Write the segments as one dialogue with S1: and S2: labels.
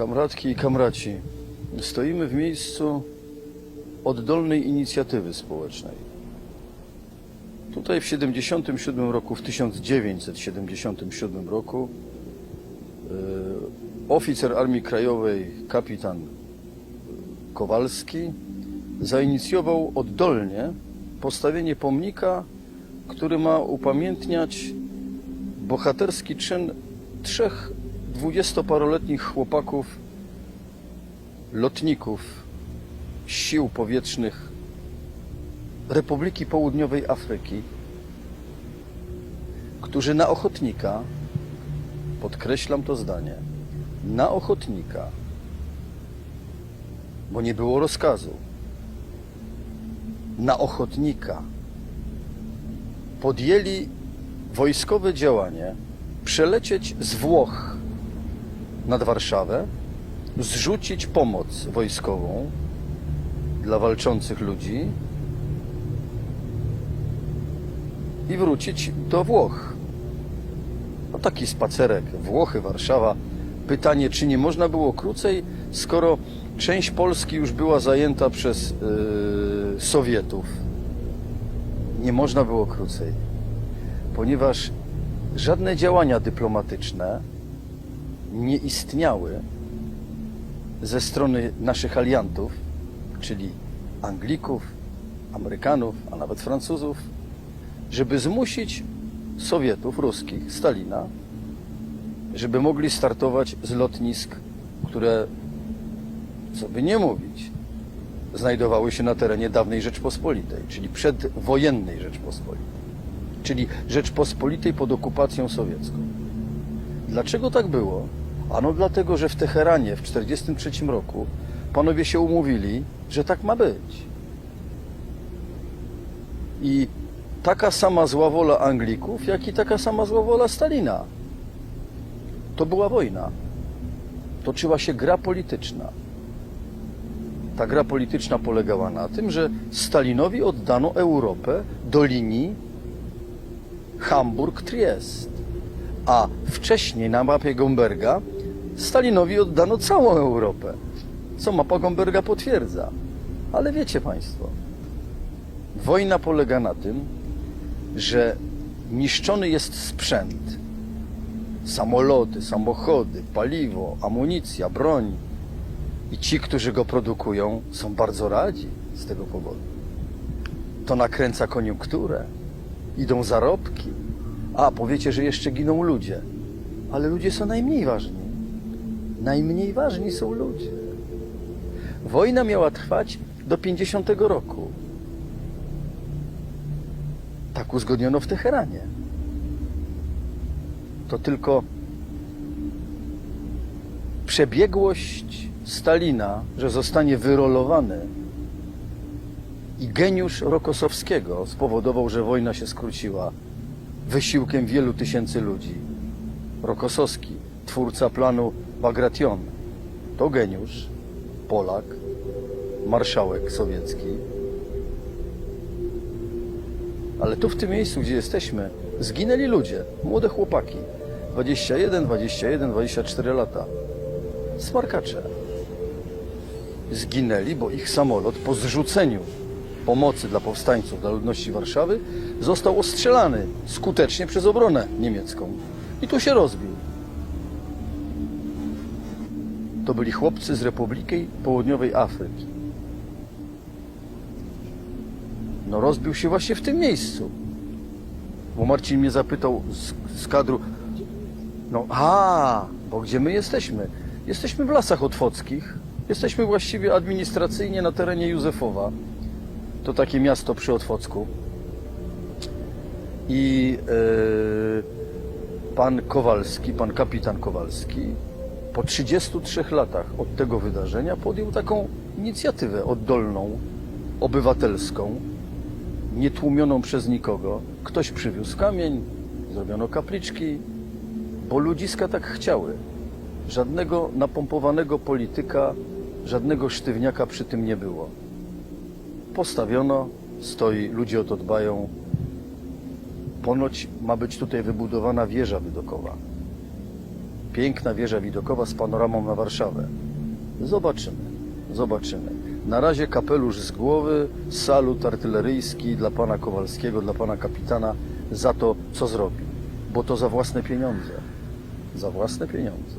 S1: Kamratki i kamraci, stoimy w miejscu oddolnej inicjatywy społecznej. Tutaj w 77 roku, w 1977 roku e, oficer Armii Krajowej, kapitan Kowalski zainicjował oddolnie postawienie pomnika, który ma upamiętniać bohaterski czyn trzech dwudziestoparoletnich chłopaków, lotników sił powietrznych Republiki Południowej Afryki, którzy na ochotnika, podkreślam to zdanie, na ochotnika, bo nie było rozkazu, na ochotnika podjęli wojskowe działanie przelecieć z Włoch nad Warszawę, zrzucić pomoc wojskową dla walczących ludzi i wrócić do Włoch. No taki spacerek, Włochy, Warszawa. Pytanie, czy nie można było krócej, skoro część Polski już była zajęta przez yy, Sowietów. Nie można było krócej, ponieważ żadne działania dyplomatyczne nie istniały ze strony naszych aliantów, czyli Anglików, Amerykanów, a nawet Francuzów, żeby zmusić Sowietów, ruskich, Stalina, żeby mogli startować z lotnisk, które, co by nie mówić, znajdowały się na terenie dawnej Rzeczpospolitej, czyli przedwojennej Rzeczpospolitej, czyli Rzeczpospolitej pod okupacją sowiecką. Dlaczego tak było? Ano dlatego, że w Teheranie w 1943 roku panowie się umówili, że tak ma być. I taka sama zła wola Anglików, jak i taka sama zła wola Stalina. To była wojna. Toczyła się gra polityczna. Ta gra polityczna polegała na tym, że Stalinowi oddano Europę do linii Hamburg-Triest. A wcześniej na mapie Gomberga Stalinowi oddano całą Europę, co mapa Gomberga potwierdza. Ale wiecie Państwo, wojna polega na tym, że niszczony jest sprzęt, samoloty, samochody, paliwo, amunicja, broń. I ci, którzy go produkują, są bardzo radzi z tego powodu. To nakręca koniunkturę, idą zarobki. A, powiecie, że jeszcze giną ludzie. Ale ludzie są najmniej ważni. Najmniej ważni są ludzie. Wojna miała trwać do 50 roku. Tak uzgodniono w Teheranie. To tylko przebiegłość Stalina, że zostanie wyrolowany i geniusz Rokosowskiego spowodował, że wojna się skróciła wysiłkiem wielu tysięcy ludzi. Rokosowski, twórca planu Bagration, to geniusz, Polak, marszałek sowiecki. Ale tu w tym miejscu, gdzie jesteśmy, zginęli ludzie, młode chłopaki. 21, 21, 24 lata. Smarkacze. Zginęli, bo ich samolot po zrzuceniu pomocy dla powstańców, dla ludności Warszawy został ostrzelany skutecznie przez obronę niemiecką. I tu się rozbił. To byli chłopcy z Republiki Południowej Afryki. No rozbił się właśnie w tym miejscu. Bo Marcin mnie zapytał z, z kadru, no a, bo gdzie my jesteśmy? Jesteśmy w Lasach Otwockich. Jesteśmy właściwie administracyjnie na terenie Józefowa. To takie miasto przy Otwocku. I e, pan Kowalski, pan kapitan Kowalski, po 33 latach od tego wydarzenia podjął taką inicjatywę oddolną, obywatelską, nietłumioną przez nikogo. Ktoś przywiózł kamień, zrobiono kapliczki, bo ludziska tak chciały. Żadnego napompowanego polityka, żadnego sztywniaka przy tym nie było. Postawiono, stoi, ludzie o to dbają. Ponoć ma być tutaj wybudowana wieża widokowa. Piękna wieża widokowa z panoramą na Warszawę. Zobaczymy, zobaczymy. Na razie kapelusz z głowy, salut artyleryjski dla pana Kowalskiego, dla pana kapitana za to, co zrobił. Bo to za własne pieniądze. Za własne pieniądze.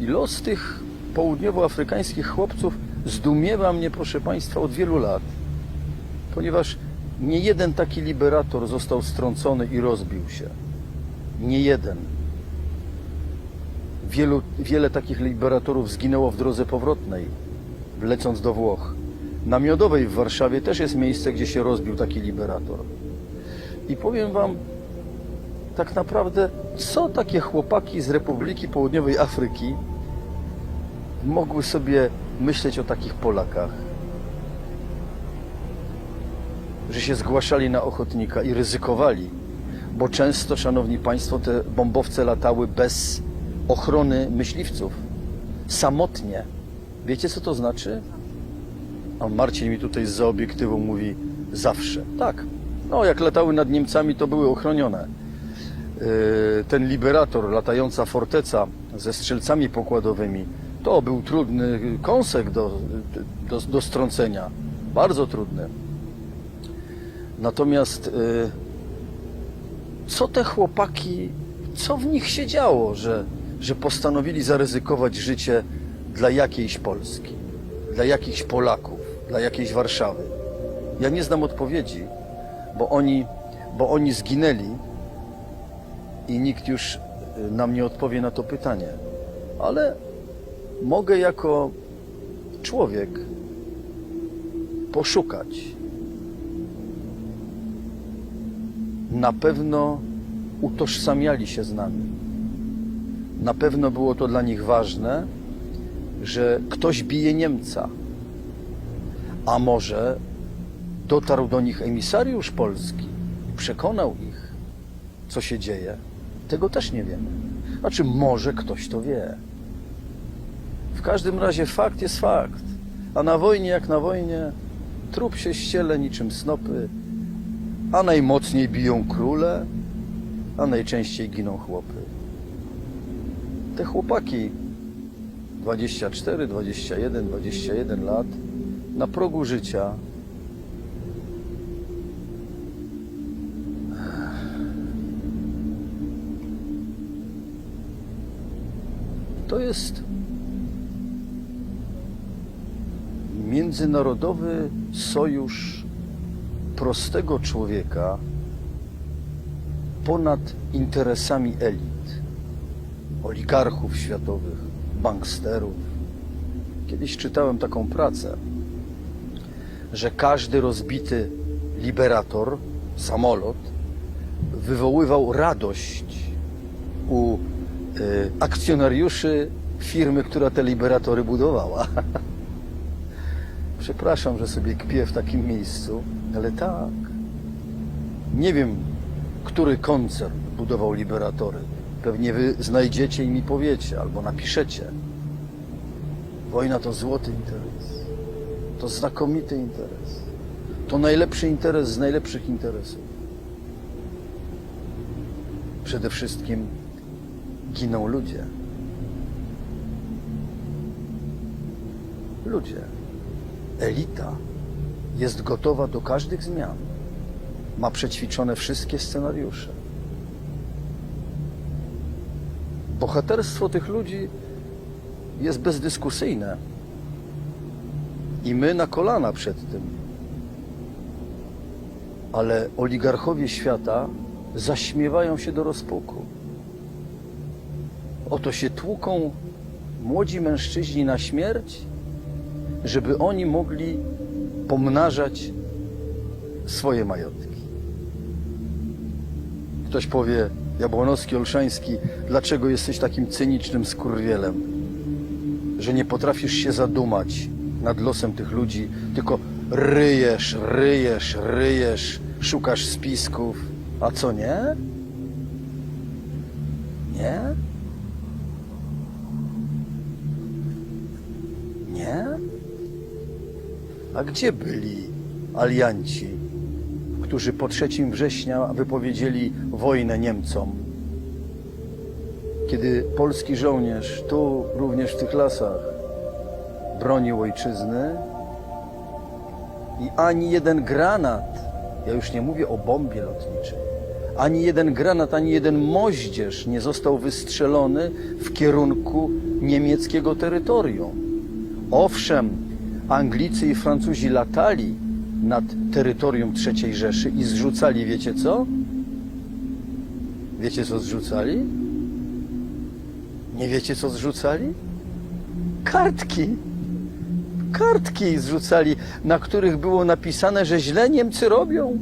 S1: I los tych południowoafrykańskich chłopców zdumiewa mnie, proszę Państwa, od wielu lat. Ponieważ nie jeden taki liberator został strącony i rozbił się. Nie jeden. Wielu, wiele takich liberatorów zginęło w drodze powrotnej, lecąc do Włoch. Na Miodowej w Warszawie też jest miejsce, gdzie się rozbił taki liberator. I powiem Wam, tak naprawdę, co takie chłopaki z Republiki Południowej Afryki mogły sobie myśleć o takich Polakach? Że się zgłaszali na ochotnika i ryzykowali, bo często, szanowni państwo, te bombowce latały bez ochrony myśliwców, samotnie. Wiecie, co to znaczy? A Marcin mi tutaj z obiektywu mówi zawsze. Tak. No, jak latały nad Niemcami, to były ochronione. Yy, Ten liberator, latająca forteca ze strzelcami pokładowymi, to był trudny kąsek do, do, do strącenia. Bardzo trudny. Natomiast yy, co te chłopaki, co w nich się działo, że, że postanowili zaryzykować życie dla jakiejś Polski, dla jakichś Polaków, dla jakiejś Warszawy? Ja nie znam odpowiedzi, bo oni, bo oni zginęli i nikt już y, nam nie odpowie na to pytanie. Ale mogę jako człowiek poszukać. Na pewno utożsamiali się z nami. Na pewno było to dla nich ważne, że ktoś bije Niemca. A może dotarł do nich emisariusz polski i przekonał ich, co się dzieje. Tego też nie wiemy. Znaczy, może ktoś to wie. W każdym razie fakt jest fakt. A na wojnie jak na wojnie trup się ściele niczym snopy, a najmocniej biją króle, a najczęściej giną chłopy. Te chłopaki. 24, 21, 21 lat na progu życia. To jest międzynarodowy sojusz prostego człowieka ponad interesami elit, oligarchów światowych, banksterów. Kiedyś czytałem taką pracę, że każdy rozbity liberator, samolot, wywoływał radość u y, akcjonariuszy firmy, która te liberatory budowała. Przepraszam, że sobie kpię w takim miejscu, ale tak. Nie wiem, który koncern budował liberatory. Pewnie wy znajdziecie i mi powiecie, albo napiszecie. Wojna to złoty interes. To znakomity interes. To najlepszy interes z najlepszych interesów. Przede wszystkim giną ludzie. Ludzie. Elita jest gotowa do każdych zmian. Ma przećwiczone wszystkie scenariusze. Bohaterstwo tych ludzi jest bezdyskusyjne. I my na kolana przed tym. Ale oligarchowie świata zaśmiewają się do rozpuku. Oto się tłuką młodzi mężczyźni na śmierć, żeby oni mogli pomnażać swoje majątki. Ktoś powie, Jabłonowski, Olszański, dlaczego jesteś takim cynicznym skurwielem, że nie potrafisz się zadumać nad losem tych ludzi, tylko ryjesz, ryjesz, ryjesz, szukasz spisków, a co nie? Nie? Nie? A gdzie byli alianci, którzy po 3 września wypowiedzieli wojnę Niemcom? kiedy polski żołnierz tu, również w tych lasach, bronił ojczyzny i ani jeden granat, ja już nie mówię o bombie lotniczej, ani jeden granat, ani jeden moździerz nie został wystrzelony w kierunku niemieckiego terytorium. Owszem, Anglicy i Francuzi latali nad terytorium III Rzeszy i zrzucali, wiecie co? Wiecie co zrzucali? Nie wiecie co zrzucali? Kartki. Kartki zrzucali, na których było napisane, że źle Niemcy robią.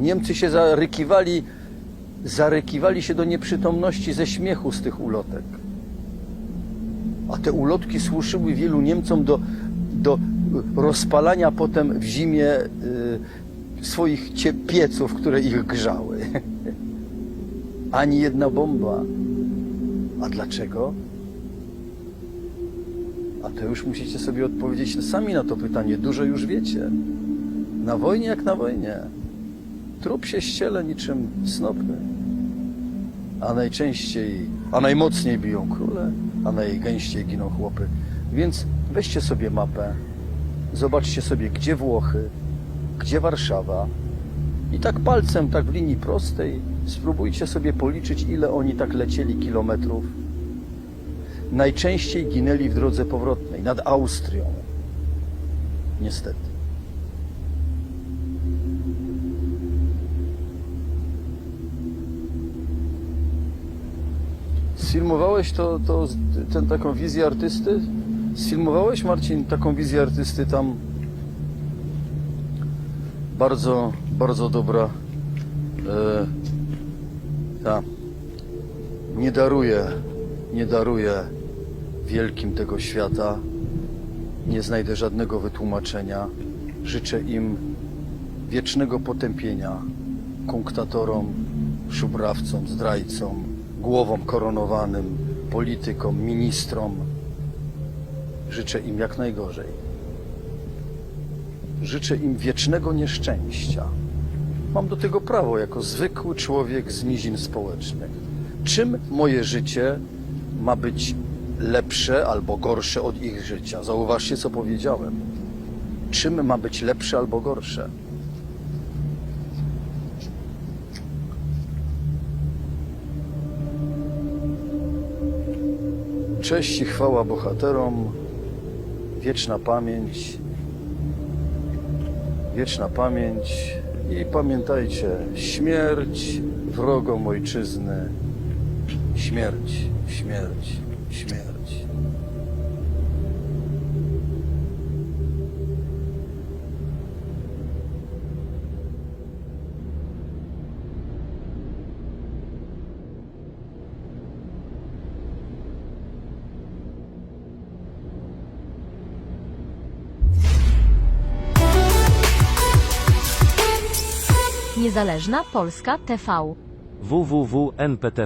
S1: Niemcy się zarykiwali, zarykiwali się do nieprzytomności ze śmiechu z tych ulotek. A te ulotki służyły wielu Niemcom do, do rozpalania potem w zimie y, swoich pieców, które ich grzały. Ani jedna bomba. A dlaczego? A to już musicie sobie odpowiedzieć sami na to pytanie. Dużo już wiecie. Na wojnie jak na wojnie. Trup się ściele niczym snopy. A najczęściej, a najmocniej biją króle, a najgęściej giną chłopy. Więc weźcie sobie mapę, zobaczcie sobie, gdzie Włochy, gdzie Warszawa. I tak palcem, tak w linii prostej, spróbujcie sobie policzyć, ile oni tak lecieli kilometrów. Najczęściej ginęli w drodze powrotnej, nad Austrią. Niestety. Sfilmowałeś to, to, ten, taką wizję artysty? Sfilmowałeś, Marcin, taką wizję artysty tam? Bardzo, bardzo dobra. E, ta. Nie daruję, nie daruję wielkim tego świata. Nie znajdę żadnego wytłumaczenia. Życzę im wiecznego potępienia kunktatorom, szubrawcom, zdrajcom, głowom koronowanym, politykom, ministrom. Życzę im jak najgorzej. Życzę im wiecznego nieszczęścia. Mam do tego prawo jako zwykły człowiek z nizin społecznych. Czym moje życie ma być lepsze albo gorsze od ich życia? Zauważcie, co powiedziałem. Czym ma być lepsze albo gorsze? Cześć i chwała bohaterom, wieczna pamięć, wieczna pamięć. I pamiętajcie, śmierć wrogom ojczyzny, śmierć, śmierć, śmierć.
S2: Niezależna Polska TV.
S3: www.nptv.pl